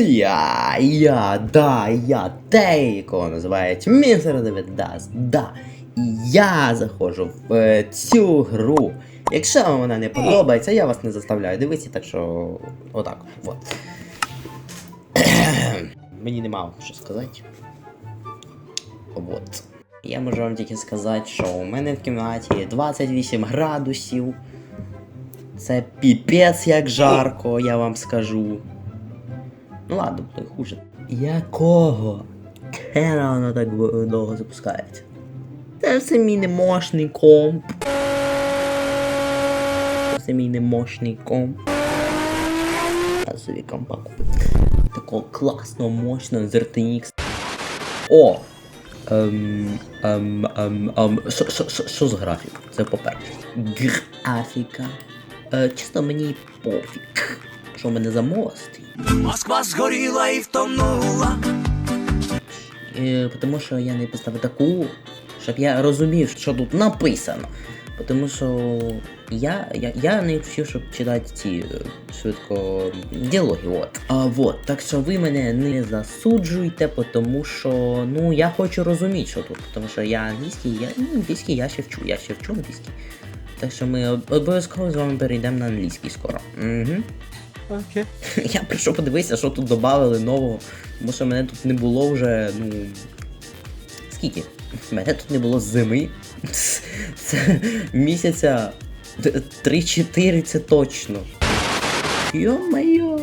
Я, я, да, я, те, якого називають Містер Девідас, да. І я заходжу в е, цю гру. Якщо вам вона не подобається, я вас не заставляю дивитися, так що отак. Вот. Мені нема що сказати. Вот. Я можу вам тільки сказати, що у мене в кімнаті 28 градусів. Це піпець як жарко, я вам скажу. Ну ладно, буде хуже. Якого? Хера воно так довго запускається. Це все мій немощний комп. Це все мій немощний комп. Я компа купив. Такого класного, мощного з RTX. О! Ем, ем, ем, ем, що- з графікою? Це по-перше. Графіка. Е, чесно, мені пофіг. Що в мене за стоїть. Москва згоріла і втонула. Тому що я не поставив таку, щоб я розумів, що тут написано. Тому що я, я, я не вчив, щоб читати ці е, швидко діалоги. От. А, вот. Так що ви мене не засуджуйте, тому що ну я хочу розуміти, що тут. Тому що я англійський, я ну, англійський я ще вчу, я ще вчу англійський. Так що ми обов'язково з вами перейдемо на англійський скоро. Угу. Окей. Я прийшов подивитися, що тут додали нового, тому що мене тут не було вже, ну. Скільки? Мене тут не було зими. Це місяця 3-4 це точно. Йо-моє.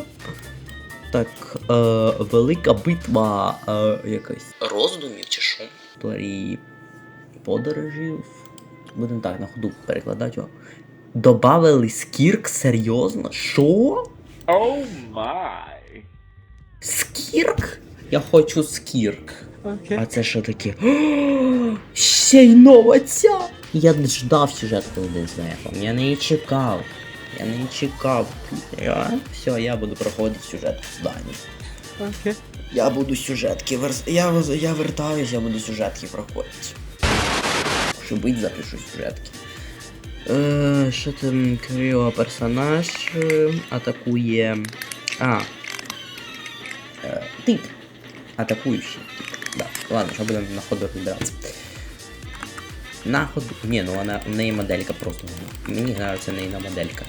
Так, е, велика битва е, якась. Роздумів чи що? Історії подорожів. Будемо так на ходу перекладати його. Добавили скірк? Серйозно? Що? Оу май. Скірк? Я хочу скірк. Окей. А це що таке? Ще й нова ця! Я не ждав сюжетку один з нефом. Я не її чекав. Я не чекав. Я... Все, я буду проходити сюжет в зданні. Окей. Я буду сюжетки верс... я, воз- я вертаюсь, я буду сюжетки проходити. Що бить, запишу сюжетки. Е, що там Кріо персонаж е, атакує. А. Е, тип. Атакуючий. Да. Ладно, що будемо на ходу розбиратися. На ходу. Ні, ну вона в неї моделька просто. Мені нравиться неї моделька.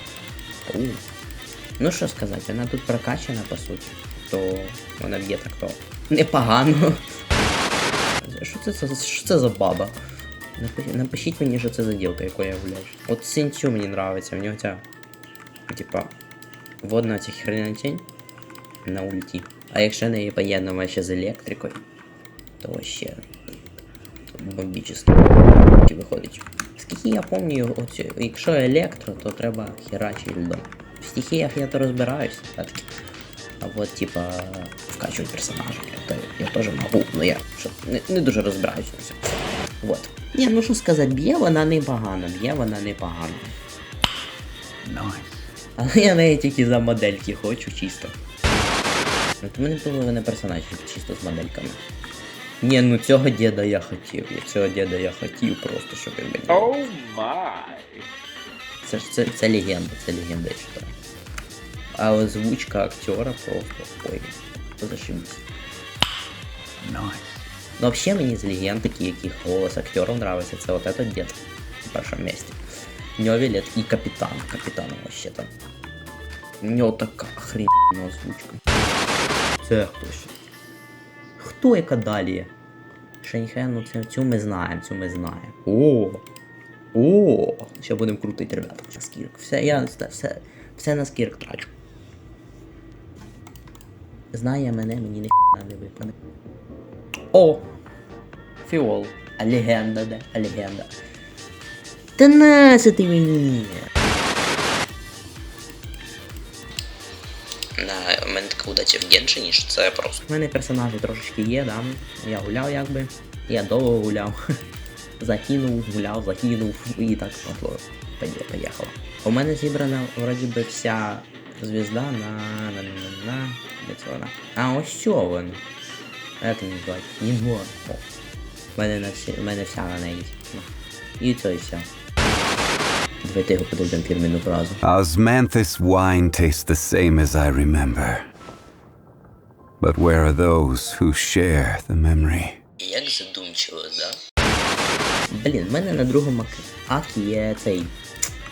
У. Ну що сказати, вона тут прокачана по суті, то вона б'є так то непогано. Що це, за- що це за баба? Напишіть, напишіть мені, що це за дівка, якою я гуляю. От Сінцю мені нравиться, в нього ця. Типа. Водна ця херня тінь на ульті. А якщо не поєднуємо ще з електрикою, то вообще бомбічно виходить. Скільки я пам'ятаю, оцю, якщо електро, то треба херачити льдом. В стихіях я то розбираюсь, все-таки. А вот, типа, вкачивать персонажа, это я тоже могу, но я що, не, не дуже розбираюсь на все. Вот. Ні, ну що сказати, б'є вона непогано, б'є вона непогано. Але я неї тільки за модельки хочу чисто. То мене було не персонаж, чисто з модельками. Ні, ну цього діда я хотів. Я цього діда я хотів просто, щоб він мені. Оу май. Це ж це, це легенда, це легенда, я считаю. А озвучка актера просто. Ой, зашибись. Ну, взагалі мені з легенд, такі, яких голос актерів нравиться, це от этот дед на першому нього вилет і капітан. Капітан вообще там. У нього така охрененна озвучка. Це хто ще? Хто яка далі? Шеньхен, ну цю, цю ми знаємо, цю ми знаємо. О! О! Ще будемо крутити, ребята. На скірк. Все, я все, все, на скірк трачу. Знає мене, мені ні не випаде. О! Фіол. А легенда, де? А легенда. Та ти мені? На, у мене така удача в Геншині, що це просто. У мене персонажі трошечки є, да. Я гуляв якби. Я довго гуляв. Закинув, гуляв, закинув і так пошло. Поїхало. У мене зібрана вроді би вся звізда на. на. на. на. Де це вона? А ось що він. Як він називається? Єнгор. О. У мене, на всі, у мене вся на неї. Ну. І це і все. Давайте його подивимо фірменну фразу. Osmanthus wine tastes the same as I remember. But where are those who share the memory? Як задумчиво, да? Блін, в мене на другому ак- акі є цей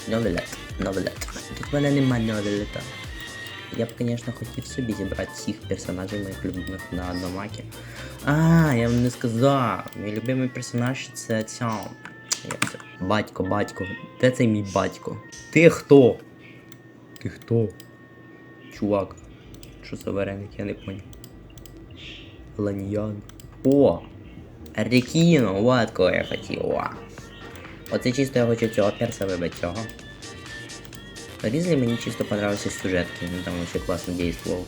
новелет. Новелет. Тут в мене нема новелета. Я б, звісно, хотів собі зібрати всіх персонажів моїх любимих на одному акі. А, я вам не сказав. Мій любимий персонаж це ця. Батько, батько. Де цей мій батько? Ти хто? Ти хто? Чувак. Що за вареник, я не понял. Ланьян. О! Рекіно, вот кого я хотів. Оце чисто я хочу цього перса вибити цього. Різлі мені чисто понравився сюжетки, він там вообще класно дійствував.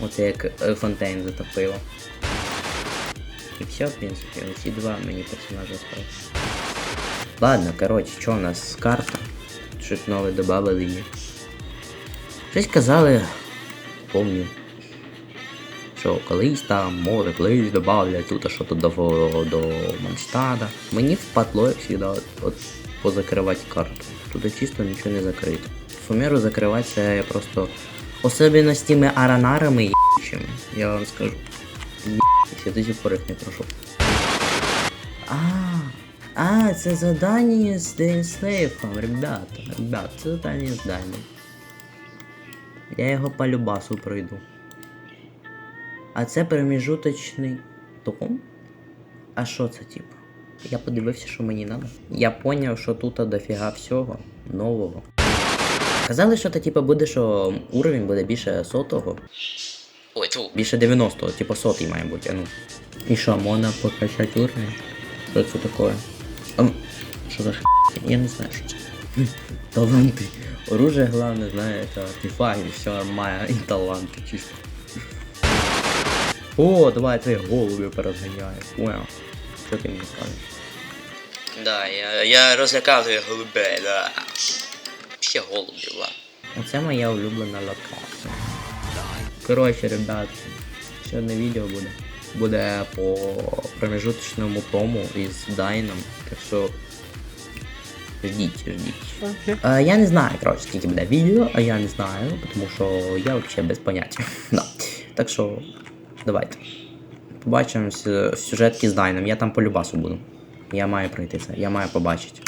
Оце як е, Фонтейн затопило. І все, в принципі, оці два мені персонажі остались. Ладно, коротше, що у нас карта? Щось нове добавили мені. Щось казали, помню. Що колись там, може, колись добавлять тут, а що тут до, до Монстада. Мені впадло, як завжди, от, от позакривати карту. Тут чисто нічого не закрито. Сумеру закривати це просто. Тими аранарами єбучими, я вам скажу. Єбучись, я до сих пор їх не пройшов. А, а, це задання з Дейнслейфом, ребята, ребята, це задання з Дайном. Я його по любасу пройду. А це проміжуточний том? А що це типу? Я подивився, що мені треба. Я поняв, що тут дофіга всього нового. Казали, що це типу буде, що уровень буде більше сотого. Ой, тьфу. Більше 90-го, типу сотий має бути, ну. І що, можна покачати уровень? Що це таке? Що за х... Я не знаю, що це. Таланти. Оружие, головне, знаєте, артефакт, і все нормально, і таланти чисто. О, давай ти голубів порозганяєш. Вау. Що ти мені скажеш? Да, я, я розлякав твоїх голубей, да. Ще голубів. Оце моя улюблена локація. Коротше, ребят, ще одне відео буде. Буде по промежуточному тому із Дайном. Так що. Ждіть, ждіть. Okay. Е, я не знаю, коротше, скільки буде відео, а я не знаю, тому що я взагалі без поняття. да. Так що, давайте. Побачимось в сюжетки з Дайном. Я там по любасу буду. Я маю пройти це, я маю побачити.